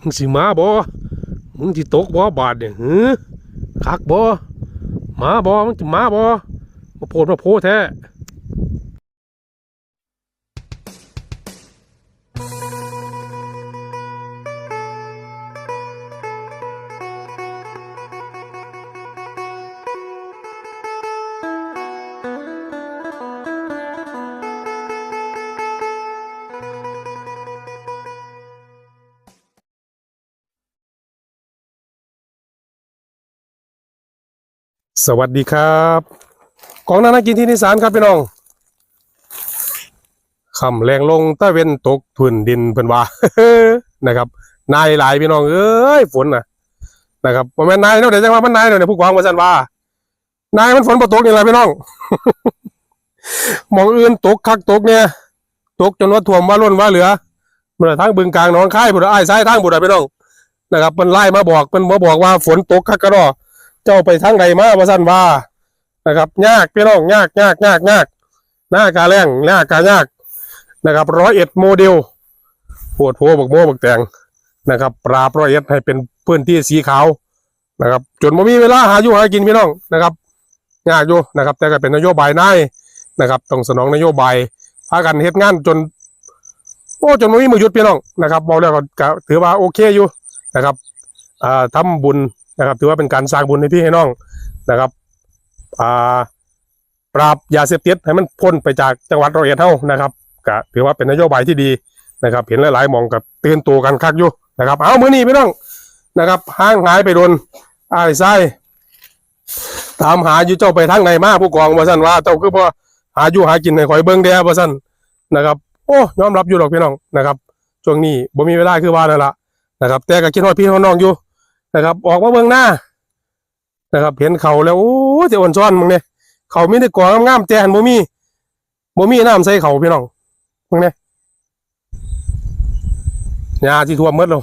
มึงสิมาบอมึงจิตกบอบาดเนี่ยหือคักบอมาบอมึงจิมาบอมาโพดมาโพแท้ สวัสดีครับ ของนานากินที่นิสานครับพี่น้องคำแรงลงตะเวนตกพื้นดินเพิ่นว่านะครับ นายหลายพี่น้องเอ้ยฝนนะนะครับบ่แม่นนายเนาะเดี๋ยวจะว่ามันนายเนาะเนี่ยผู้กองว่าซั่นว่านายมันฝนบ่ตกนี่แหละพี่น้องมองอื่นตกคักตกเนี่ยตกจนว่าท่วมว่าล้นว่าเหลือมื่อทางบึงกลางหนองคายพุ่นอ้ายซ้ายทางพุ่นน่ะพี่น้องนะครับเพิ่นไล่มาบอกเพิ่นมาบอกว่าฝนตกคักกระดอ เจ้าไปทางใดมาว่าสั่นว่านะครับยากพี่น้องยากยากยากยากหน้ากาแรงหน้ากายากนะครับร้อยเอ็ดโมเดลปวดหัวบักโมบักแตงนะครับ ปราบร้อยเอ็ดให้เป็นพื้นที่สีขาวนะครับ จนม่มีเวลาหาอยู่หากินพี่น้องนะครับยากอยู่นะครับ แต่ก็เป็นนโยบายนายนะครับต้องสนองนโยบายพากันเฮ็ดงานจนโอ้จนม่มีมือหยุดพี่น้องนะครับบอกแล้วก็ถือว่าโอเคอยู่นะครับอ่าทำบุญ นะครับ ถือว่าเป็นการสร้างบุญให้พี่ให้น้องนะครับอ่าปราบยาเสพติดให้มันพ้นไปจากจังหวัดร้อยเอ็ดเท่านะครับก็ถือว่าเป็นนโยบายที่ดีนะครับ เห็นหลายๆมองกับตื่นตัวกันคักอยู่นะครับ เอามือนี้พี่น้องนะครับห้างหายไปโดนอ้ายไส้ตามหาอยู่เจ้าไปทางไหนมาผู้กองว่าสั่นว่าเจ้าคือพอหาอยู่หากินในข่อยเบิ้งแด่ว่าสั่นนะครับ โอ้ยอมรับอยู่หรอกพี่น้องนะครับช่วงนี้บ่มีเวลาคือว่านั่นละนะครับ แต่ก็คิดว่าพี่เขาน้องอยู่ นะครับ ออกมาเบื้องหน้านะครับ เห็นเขาแล้วโอ้เจ้าอ่อนซ้อนมึงเนี่ยเขามีแต่กองงามแต่หันบ่มีบ่มีน้ำใส่เขาพี่น้องมึงเนี่ยหญ้าที่ท่วมหมดแล้ว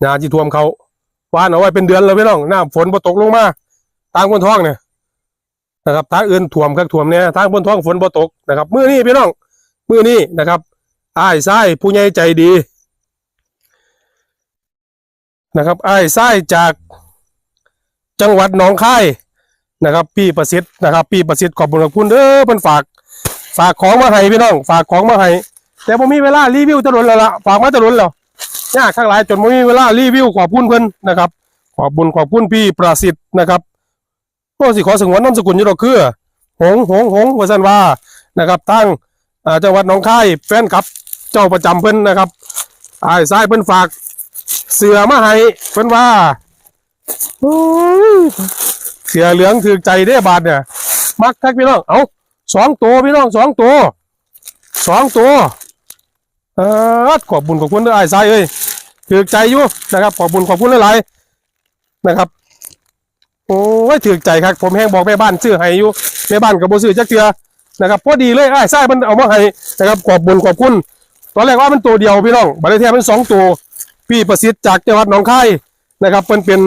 หญ้าที่ท่วมเขาวานเอาไว้เป็นเดือนแล้วพี่น้องน้ำฝนบ่ตกลงมาทางบนท้องเนี่ยนะครับทางอื่นท่วมครับท่วมเนี่ยทางบนท้องฝนบ่ตกนะครับ มื้อนี้พี่น้องมื้อนี้นะครับอ้ายซ้ายผู้ใหญ่ใจดี นะครับไอ้ไส้จากจังหวัดหนองคายนะครับ พี่ประสิทธิ์นะครับ พี่ประสิทธิ์ขอบคุณขอบคุณเด้อเพิ่นฝาก ฝากของมาให้พี่น้อง ฝากของมาให้แต่ผมมีเวลารีวิวตะลุนแล้วล่ะฝากมาตะลุนแล้วยากข้างหลายจนผมมีเวลารีวิวขอบคุณเพิ่นนะครับ ขอบคุณขอบคุณพี่ประสิทธิ์นะครับโอ้สิขอสงวนนามสกุลยู่ดคือหงหงหงว่าซั่นว่านะครับทั้งจังหวัดหนองคายแฟนคลับ เจ้าประจำเพิ่นนะครับไอ้ายซ้ายเพิ่นฝาก เสือมาให้เพิ่นว่าโอ้ยเสือเหลืองถือใจได้บาทเนี่ย มักทักพี่น้อง เอาสองตัวพี่น้องสองตัวสองตัวเออขอบบุญขอบคุณด้วยไอ้ายซ้ายเอ้ยถือใจอยู่นะครับขอบบุญขอบคุณหลายๆนะครับโอ้ยถือใจครับ ผมแห้งบอกแม่บ้านซื้อให้อยู่แม่บ้านกับโบซื้อจักเทือนะครับพอดีเลยไอ้ายซ้ายมันเอามาให้นะครับขอบบุญขอบคุณ ตอนแรกว่ามันตัวเดียวพี่น้องบัดนี้แท้มันสองตัว พี่ประสิทธิ์จากจังหวัดหนองคายนะครับเป็นเป็น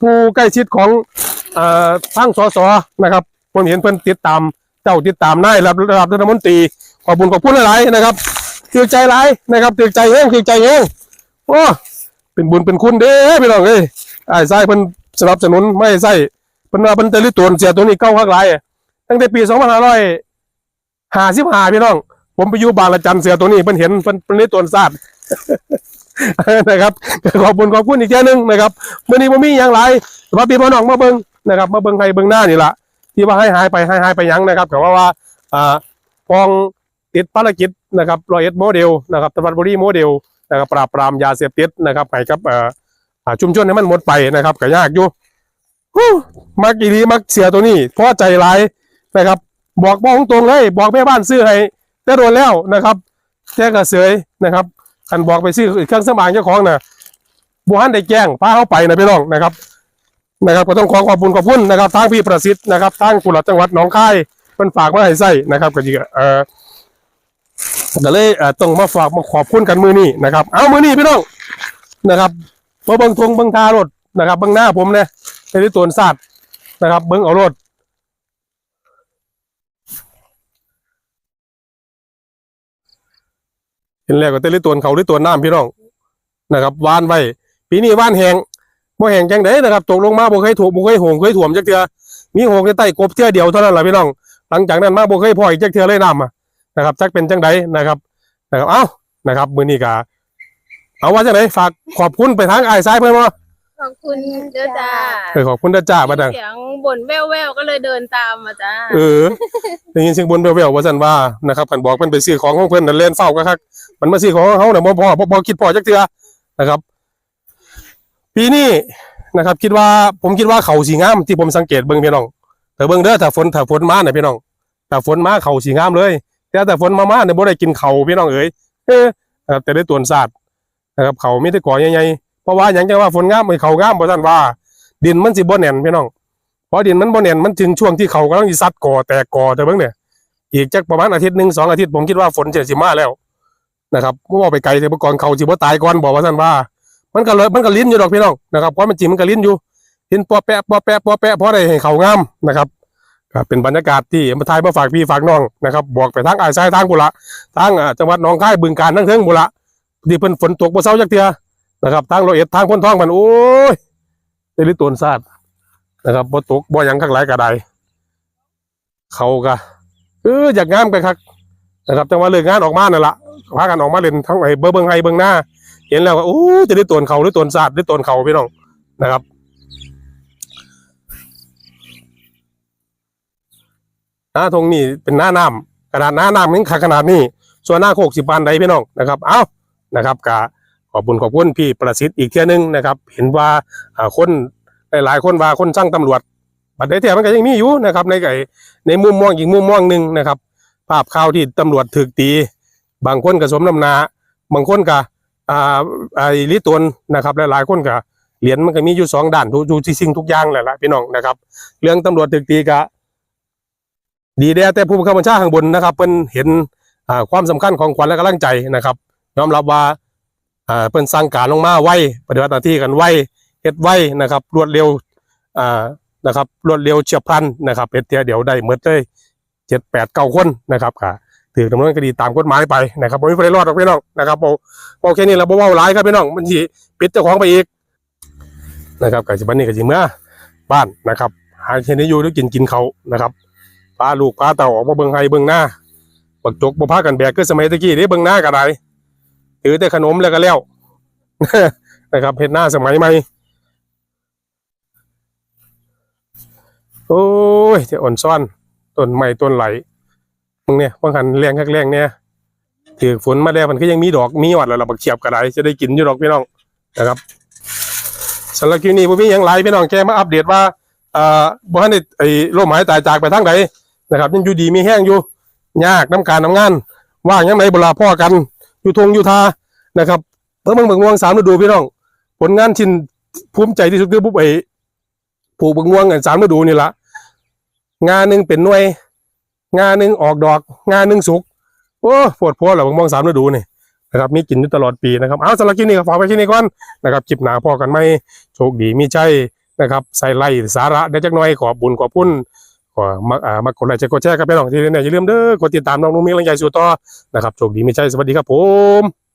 ผู้ใกล้ชิดของอ่อทางสสนะครับผมเห็นเพิ่นติดตามเจ้าติดตามนายระดับระดับรัฐมนตรีขอบคุญขอบคุณหลายๆนะครับถือใจหลายนะครับถือใจแห้งถือใจแห้งโอ้เป็นบุญเป็นคุณเด้อพี่น้องเอ้ยไอ้ไส้เพิ่นสนับสนุนไม่ใส่เพิ่นว่าเพิ่นจะริตัวเสียตัวนี้เก้าพักหลายตั้งแต่ปี2555พี่น้อง ผมไปอยู่บางละจันเสือตัวนี้เพิ่นเห็นเพิ่นเพิ่นได้ตัวซาด นะครับขอบคุณขอบคุณอีกแค่นึงนะครับเมื่อนี้ผมมีอย่างไรมาพี่พ่อน้องมาเบิ้งนะครับ มาเบิ้งให้เบิ้งหน้านี่ละที่ว่าให้หายไปให้หายไปยังนะครับแต่ว่าว่าอ่าฟองติดภารกิจนะครับรอยเอ็ดโมเดลนะครับตำรวจบุรีโมเดลนะครับปราบปรามยาเสพติดนะครับให้กับเอ่ออ่าชุมชนให้มันหมดไปนะครับก็ยากอยู่มักอีดีมักเสียตัวนี้เพราะใจร้ายนะครับ บอกบอกตรงเลย บอกแม่บ้านซื้อให้ได้โดนแล้วนะครับแจ้งกระเสยนะครับ คันบอกไปซื้อเครื่องสมางเจ้าของนะบัวฮันได้แจ้งพาเข้าไปนะพี่น้องนะครับ นะครับก็ต้องขอขอบคุณขอบคุณนะครับทางพี่ประสิทธิ์นะครับทางกุหลาบจังหวัดหนองคายเป็นฝากมาให้ใส่นะครับก็จะเอ่อก็เลยเอ่อต้องมาฝากมาขอบคุณกันมือนี้นะครับ เอามือนี้พี่น้องนะครับมาเบิ้งทงเบิ้งทารถนะครับเบิ้งหน้าผมเนี่ยในที่ตัวสัตว์นะครับ เบิ้งเอารถ เห็นแล้วก็เตลิตัวเขาหรือตัวน้ำพี่น้องนะครับวานไว้ปีนี้วานแหงบ่แหงจังไดนะครับตกลงมาบ่เคยถูกบ่เคยโหงเคยถ่วมจักเทือมีโหงในใต้กบเทือเดียวเท่านั้นแหละพี่น้อง หลังจากนั้นมาบ่เคยพ่อยจักเทือเลยน้ำนะครับจักเป็นจังไดนะครับนะครับเอ้านะครับ มือนี้กาเอาว่าจังไดฝากขอบคุณไปทางไอ้ายซ้ายเพิ่นบ่ ขอบคุณเด้อจ้าเออขอบคุณเด้อจ้ามาดังเสียงบ่นแว่วๆก็เลยเดินตามมาจ้าเออได้ยินเสียงบนแว่วๆว่าซั่นว่านะครับเพิ่นบอกเพิ่นไปซื้อของของเพิ่นนั่นเล่นเฝ้าก็คักมันมาซื้อของของเฮาน่ะบ่พอบ่บ่คิดพอจักเทื่อนะครับ ปีนี้นะครับ คิดว่าผมคิดว่าเขาสีงามที่ผมสังเกตเบิ่งพี่น้องแต่เบิ่งเด้อถ้าฝนถ้าฝนมาน่ะพี่น้องถ้าฝนมาเขาสีงามเลย แต่ถ้าฝนมามาเนี่ยบ่ได้กินเขาพี่น้องเอ๋ยเออนะครับแต่ได้ตวนศาสตร์นะครับเขามีแต่ก่อใหญ่ๆ เพราะว่าหยังจังว่าฝนงามไอ้เขางามบ่ซั่นว่า ดินมันสิบ่แน่นพี่น้องเพราะดินมันบ่แน่นมันถึงช่วงที่เขากำลังสิซัดก่อแตกก่อแต่เบิ่งเนี่ยอีกจักประมาณอาทิตย์หนึ่งสองอาทิตย์ผมคิดว่าฝนจะสิมาแล้วนะครับบ่ว่าไปไกลแต่ก่อนเขาสิบ่ตายก่อนบอกว่าซั่นว่า มันก็เลยมันก็ลิ้นอยู่ดอกพี่น้องนะครับเพราะมันจริงมันก็ลิ้นอยู่ลิ้นปอแปะปอแปะปอแปะเพราะได้ให้เขางามนะครับก็เป็นบรรยากาศที่มาถ่ายมาฝากพี่ฝากน้องนะครับบอกไปทางอ้ายซ้ายทางบุระทางอ่าจังหวัดหนองคายบึงกาฬทั้งเทิงบุระที่เพิ่นฝนตกบ่เซาจักเทื่อ นะครับทางร้อยเอ็ดทางพ้นท้องมันโอ้ยได้ลิตวนซาดนะครับบ่ตกบ่ยังข้างหลายก็ไดเขาก็เอออยากงามกันคักนะครับจังหวะเลิกงานออกมานั่นละพากันออกมาเล่นทั้งไอ้เบิ่งเบิ่งไห้เบิ่งหน้า เห็นแล้วก็โอ้จะได้ตวนเขาหรือตวนศาสตร์หรือตวนเขาพี่น้องนะครับหน้าทงนี่เป็นหน้าน้ำขนาดหน้าน้ำนี่ขนาดนี้ ส่วนหน้าโคกสิบปานใดพี่น้องนะครับ เอานะครับกะ อบคุณขอบคุณพี่ประสิทธิ์อีกเที่ยนึงนะครับ เห็นว่าคนหลายๆคนว่าคนสร้างตำรวจบัดใดเที่ยมันก็ยังมีอยู่นะครับ ในไก่ในมุมมองอีกมุมมองหนึ่งนะครับ ภาพข่าวที่ตำรวจถึกตี บางคนก็สมน้ำนาบางคนก็อ่าไอ้ลิตวนนะครับหลายๆคนก็เหรียญมันก็มีอยู่สองด้านทุกทุกสิ่งทุกอย่างแหละละพี่น้องนะครับ เรื่องตำรวจตึกตีกะดีแด่แต่ผู้บังคับบัญชาข้างบนนะครับเพิ่นเห็นความสำคัญของขวัญและกำลังใจนะครับยอมรับว่า อ่าเพิ่นสั่งการลงมาไวปฏิบัติหน้าที่กันไวเฮ็ดไวนะครับ รวดเร็วอ่านะครับรวดเร็วเฉียบพลันนะครับเฮ็ดเดียวเดี๋ยวได้หมดเลยเจ็ดแปดเก้าคนนะครับค่ะถือดำเนินคดีตามกฎหมายไปนะครับไม่มีใครรอดหรอกพี่น้องนะครับโอเคนี่เราบ่เว้าหลายครับพี่น้องมันสิปิดเจ้าของไปอีกนะครับกับสิบันนี้ก็สิเมื่อบ้านนะครับ หาเช่นนี้อยู่หรือกินกินเขานะครับพาลูกพาเต่าออกมาเบิ่งไห้เบิ่งหน้าบักจกบ่พากันแบกคือสมัยตะกี้เด้เบิ่งหน้าก็ได้ ถือแต่ขนมแล้วก็แล้วนะครับเฮ็ดหน้าสมัยใหม่โอ้ยจะอ่อนซ่อนต้นใหม่ต้นไหลมึงเนี่ยบางหันแรงคักแรงเนี่ยถือฝนมาแล้วมันก็ยังมีดอกมีหวัดแล้วเราบักเฉียบกระไดจะได้กินอยู่ดอกพี่น้องนะครับสำหรับคลิปนี้ผมมีอย่างไรพี่น้องแกมาอัปเดตว่าเอ่อบ้านไอ้โรคหมายตายจากไปทางไหนนะครับยังอยู่ดีมีแห้งอยู่ ยากน้ำการน้ำงาน ว่างยังไงบุลาพ่อกัน อยู่ทงอยู่ทานะครับเพิ่มเบิ่งม่วงสามฤดูพี่น้อง ผลงานชิ้นภูมิใจที่สุดคือปุ๊บไอ้ปลูกเบิ่งม่วงกันสามฤดูนี่ละงานหนึ่งเป็นหน่วย งานหนึ่งออกดอก งานหนึ่งสุกโอ้ปวดพัวเหรอบางมองสามฤดูนี่นะครับมีกินอยู่ตลอดปีนะครับเอาสำหรับคลิปนี้ก็ฝากไว้ที่นี่ก่อนนะครับคลิปหนาพอกันไหมโชคดีมีใจนะครับใส่ไล่สาระได้จักหน่อยขอบบุญขอบคุณ ขอมาอ่ามากดไลค์กดแชร์กันไปน้องที่นี่อย่าลืมเด้อกดติดตามน้องนุ่มมีกำลังใหญ่สู่ต่อนะครับโชคดีไม่ใช่สวัสดีครับผม